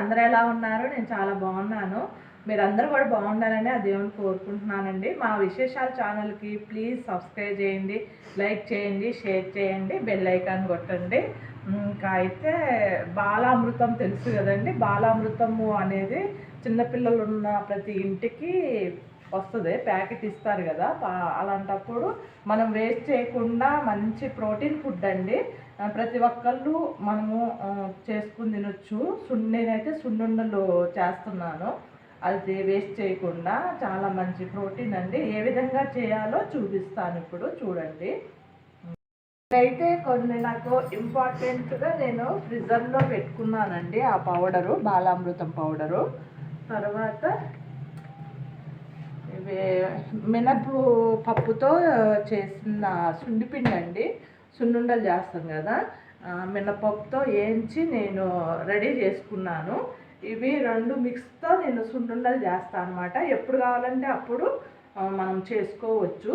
అందరూ ఎలా ఉన్నారు? నేను చాలా బాగున్నాను. మీరందరూ కూడా బాగుండాలని ఆ దేవుని కోరుకుంటున్నానండి. మా విశేషాల ఛానల్కి ప్లీజ్ సబ్స్క్రైబ్ చేయండి లైక్ చేయండి షేర్ చేయండి బెల్ ఐకాన్ కొట్టండి. ఇంకా అయితే బాలామృతం తెలుసు కదండి. బాలామృతము అనేది చిన్నపిల్లలు ఉన్న ప్రతి ఇంటికి వస్తుంది ప్యాకెట్ ఇస్తారు కదా. అలాంటప్పుడు మనం వేస్ట్ చేయకుండా మంచి ప్రోటీన్ ఫుడ్ అండి. ప్రతి ఒక్కళ్ళు మనము చేసుకుని తినొచ్చు. సున్ నేనైతే సున్నుండలు చేస్తున్నాను. అది వేస్ట్ చేయకుండా చాలా మంచి ప్రోటీన్ అండి. ఏ విధంగా చేయాలో చూపిస్తాను ఇప్పుడు చూడండి. అయితే కొన్ని నాకు ఇంపార్టెంట్గా నేను ఫ్రిజర్లో పెట్టుకున్నానండి ఆ పౌడరు బాలామృతం పౌడరు. తర్వాత మినపు పప్పుతో చేసిన సుండిపిండి అండి. సున్నుండలు చేస్తాం కదా మినపప్పుతో వేయించి నేను రెడీ చేసుకున్నాను. ఇవి రెండు మిక్స్తో నేను సున్నుండలు చేస్తాను అనమాట ఎప్పుడు కావాలంటే అప్పుడు మనం చేసుకోవచ్చు.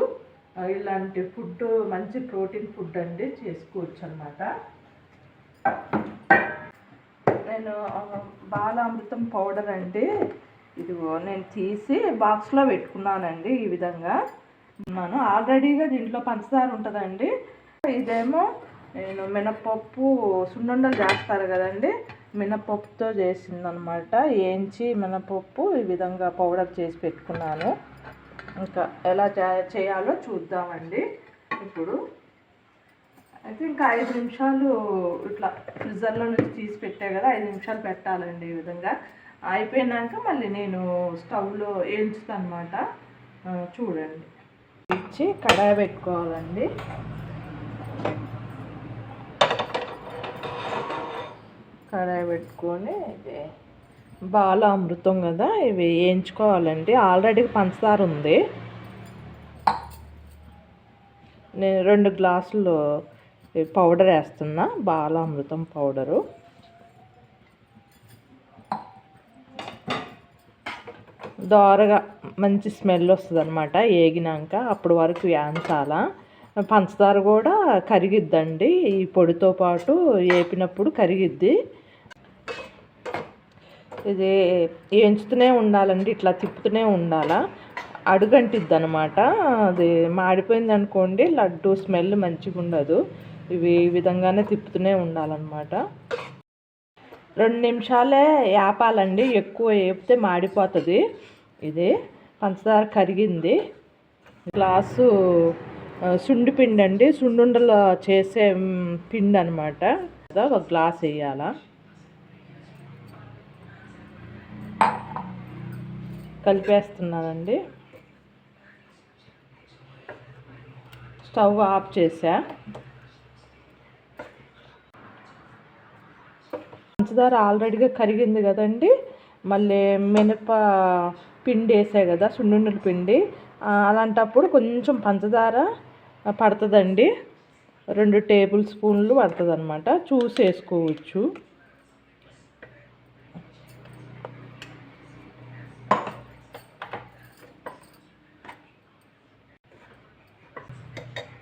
ఇలాంటి ఫుడ్ మంచి ప్రోటీన్ ఫుడ్ అండి చేసుకోవచ్చు అనమాట నేను బాలామృతం పౌడర్ అండి ఇదిగో నేను తీసి బాక్స్లో పెట్టుకున్నానండి ఈ విధంగా. ఉన్నాను. ఆల్రెడీగా దీంట్లో పంచదార ఉంటుందండి. ఇదేమో నేను మినపప్పు సున్నుండలు చేస్తారు కదండి. మినపప్పుతో చేసిందనమాట. వేయించి మినపప్పు ఈ విధంగా పౌడర్ చేసి పెట్టుకున్నాను. ఇంకా ఎలా చేయాలో చూద్దామండి. ఇప్పుడు అయితే ఇంకా ఐదు నిమిషాలు ఇట్లా ఫ్రిజర్లో నుంచి తీసి పెట్టా కదా ఐదు నిమిషాలు పెట్టాలండి ఈ విధంగా. అయిపోయినాక మళ్ళీ నేను స్టవ్లో వేయించుతాను అనమాట చూడండి. ఇచ్చి కడాయి పెట్టుకోవాలండి. కడాయి పెట్టుకొని ఇది బాల అమృతం కదా ఇవి వేయించుకోవాలండి. ఆల్రెడీ పంచదార ఉంది. నేను రెండు గ్లాసులు పౌడర్ వేస్తున్నా బాలామృతం పౌడరు. దోరగా మంచి స్మెల్ వస్తుంది అనమాట ఏగినాక అప్పుడు వరకు వేయించాలా. పంచదార కూడా కరిగిద్దండి. ఈ పొడితో పాటు వేపినప్పుడు కరిగిద్ది. ఇది వేయించుతూనే ఉండాలండి ఇట్లా తిప్పుతూనే ఉండాలా. అడుగంటిద్ది అనమాట అది మాడిపోయింది అనుకోండి లడ్డు స్మెల్ మంచిగా ఉండదు ఇవి ఈ విధంగానే తిప్పుతూనే ఉండాలన్నమాట. రెండు నిమిషాలే వేపాలండి ఎక్కువ వేపితే మాడిపోతుంది. ఇది పంచదార కరిగింది. గ్లాసు సుండి పిండి అండి. సుండుండలు చేసే పిండి అనమాట ఒక గ్లాస్ వేయాలా? కలిపేస్తున్నానండి. స్టవ్ ఆఫ్ చేసా. పంచదార ఆల్రెడీగా కరిగింది కదండి. మళ్ళీ మినప పిండి వేసా కదా సున్నుండల పిండి. అలాంటప్పుడు కొంచెం పంచదార పడుతుందండి. రెండు టేబుల్ స్పూన్లు పడుతుంది అనమాట చూసి వేసుకోవచ్చు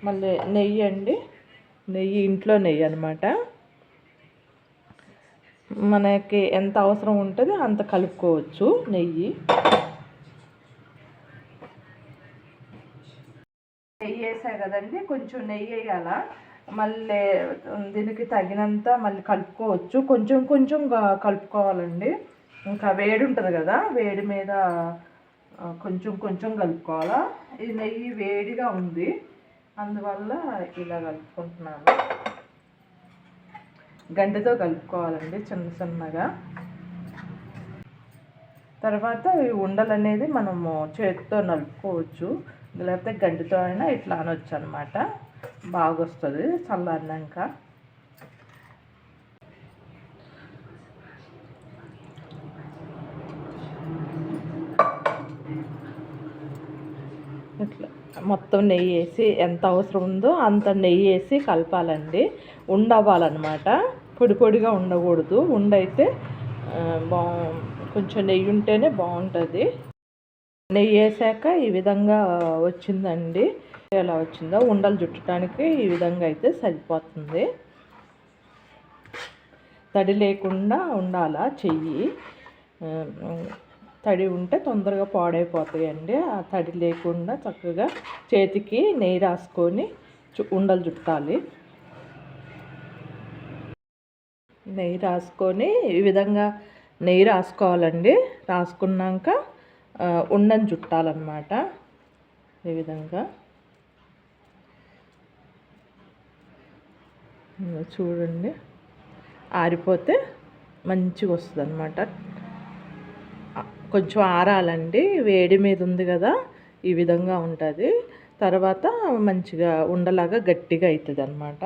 మళ్ళీ నెయ్యి అండి. నెయ్యి ఇంట్లో నెయ్యి అనమాట మనకి ఎంత అవసరం ఉంటుంది అంత కలుపుకోవచ్చు నెయ్యి. నెయ్యి వేసా కదండి కొంచెం నెయ్యి వేయాల మళ్ళీ దీనికి తగినంత మళ్ళీ కలుపుకోవచ్చు. కొంచెం కొంచెం కలుపుకోవాలండి. ఇంకా వేడి ఉంటుంది కదా వేడి మీద కొంచెం కొంచెం కలుపుకోవాలా? ఈ నెయ్యి వేడిగా ఉంది. అందువల్ల ఇలా కలుపుకుంటున్నాను. గంటతో కలుపుకోవాలండి చిన్న చిన్నగా. తర్వాత ఈ ఉండలు అనేది మనము చేతితో నలుపుకోవచ్చు. లేకపోతే గంటితో అయినా ఇట్లా అనొచ్చు అనమాట బాగా వస్తుంది చల్లారినాక. ఇట్లా మొత్తం నెయ్యి వేసి ఎంత అవసరం ఉందో అంత నెయ్యి వేసి కలపాలండి. ఉండవ్వాలన్నమాట. పొడి పొడిగా ఉండకూడదు. ఉండైతే బా కొంచెం నెయ్యి ఉంటేనే బాగుంటుంది. నెయ్యి వేసాక ఈ విధంగా వచ్చిందండి. ఎలా వచ్చిందో ఉండలు చుట్టడానికి ఈ విధంగా అయితే సరిపోతుంది. తడి లేకుండా ఉండాలా చెయ్యి. తడి ఉంటే తొందరగా పాడైపోతాయండి. ఆ తడి లేకుండా చక్కగా చేతికి నెయ్యి రాసుకొని చు- ఉండలు చుట్టాలి. నెయ్యి రాసుకొని ఈ విధంగా నెయ్యి రాసుకోవాలండి. రాసుకున్నాక ఉండని చుట్టాలన్నమాట ఈ విధంగా. చూడండి. ఆరిపోతే మంచిగా వస్తుంది అనమాట కొంచెం ఆరాలండి. వేడి మీద ఉంది కదా ఈ విధంగా ఉంటుంది. తర్వాత మంచిగా ఉండలాగా గట్టిగా అవుతుంది అనమాట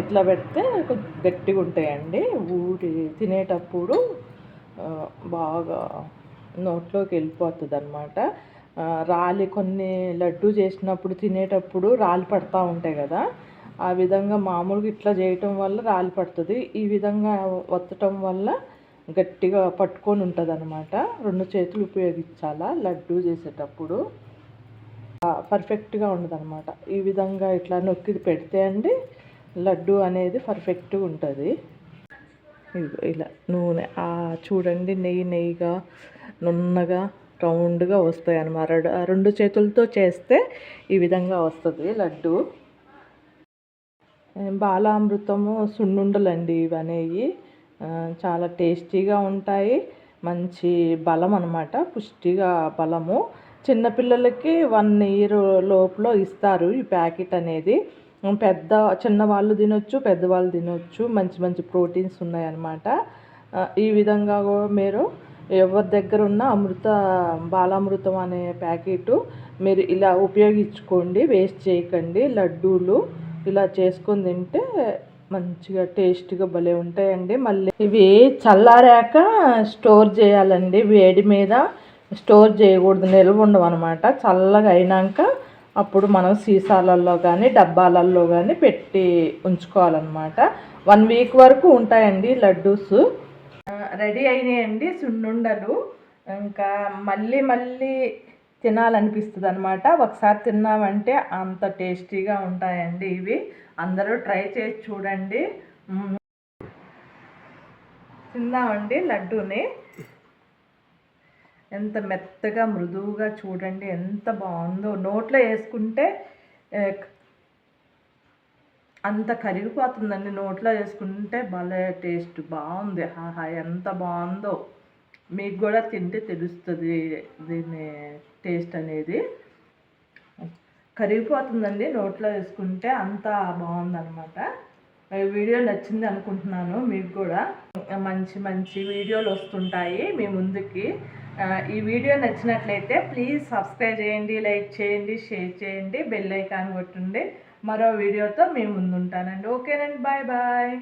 ఎట్లా పెడితే కొంచెం గట్టిగా ఉంటాయండి ఊరి తినేటప్పుడు బాగా నోట్లోకి వెళ్ళిపోతుంది అనమాట రాలి కొన్ని లడ్డు చేసినప్పుడు తినేటప్పుడు రాలి పడతా ఉంటాయి కదా. ఆ విధంగా మామూలుగా ఇట్లా చేయటం వల్ల రాలి పడుతుంది. ఈ విధంగా వత్తటం వల్ల గట్టిగా పట్టుకొని ఉంటుంది అనమాట రెండు చేతులు ఉపయోగించాలా లడ్డు చేసేటప్పుడు. పర్ఫెక్ట్గా ఉండదు అనమాట ఈ విధంగా ఇట్లా నొక్కి పెడితే అండి లడ్డు అనేది పర్ఫెక్ట్గా ఉంటుంది. ఇలా నూనె ఆ చూడండి నెయ్యి నెయ్యిగా నున్నగా రౌండ్గా వస్తాయి అన్నమాట రెండు రెండు చేతులతో చేస్తే ఈ విధంగా వస్తుంది లడ్డు. బాలామృతము సున్నుండలండి ఇవి అనేవి చాలా టేస్టీగా ఉంటాయి. మంచి బలం అనమాట పుష్టిగా బలము. చిన్నపిల్లలకి వన్ ఇయర్ లోపల ఇస్తారు ఈ ప్యాకెట్ అనేది. పెద్ద చిన్నవాళ్ళు తినొచ్చు పెద్దవాళ్ళు తినొచ్చు మంచి మంచి ప్రోటీన్స్ ఉన్నాయన్నమాట. ఈ విధంగా కూడా మీరు ఎవరి దగ్గర ఉన్న అమృత బాలామృతం అనే ప్యాకెట్ మీరు ఇలా ఉపయోగించుకోండి వేస్ట్ చేయకండి లడ్డూలు ఇలా చేసుకొని తింటే మంచిగా టేస్ట్గా భలే ఉంటాయండి. మళ్ళీ ఇవి చల్లారాక స్టోర్ చేయాలండి. వేడి మీద స్టోర్ చేయకూడదు నిల్వ ఉండవు అనమాట చల్లగా అయినాక అప్పుడు మనం సీసాలలో కానీ డబ్బాలలో కానీ పెట్టి ఉంచుకోవాలన్నమాట. వన్ వీక్ వరకు ఉంటాయండి లడ్డూస్. రెడీ అయినాయండి సున్నుండలు. ఇంకా మళ్ళీ మళ్ళీ తినాలనిపిస్తుంది అనమాట ఒకసారి తిన్నామంటే అంత టేస్టీగా ఉంటాయండి ఇవి. అందరూ ట్రై చేసి చూడండి. తిందామండి లడ్డూని. ఎంత మెత్తగా మృదువుగా చూడండి ఎంత బాగుందో. నోట్లో వేసుకుంటే అంత కరిగిపోతుందండి. నోట్లో వేసుకుంటే భలే టేస్ట్ బాగుంది. హాహా ఎంత బాగుందో. మీకు కూడా తింటే తెలుస్తుంది దీని టేస్ట్ అనేది. కరిగిపోతుందండి. నోట్లో వేసుకుంటే అంత బాగుందనమాట ఈ వీడియో నచ్చింది అనుకుంటున్నాను మీకు కూడా. మంచి మంచి వీడియోలు వస్తుంటాయి మీ ముందుకి. ఈ వీడియో నచ్చినట్లయితే ప్లీజ్ సబ్స్క్రైబ్ చేయండి లైక్ చేయండి షేర్ చేయండి బెల్ ఐకాన్ కొట్టండి. మరో వీడియోతో మేము ముందు ఉంటానండి ఓకేనండి. Bye bye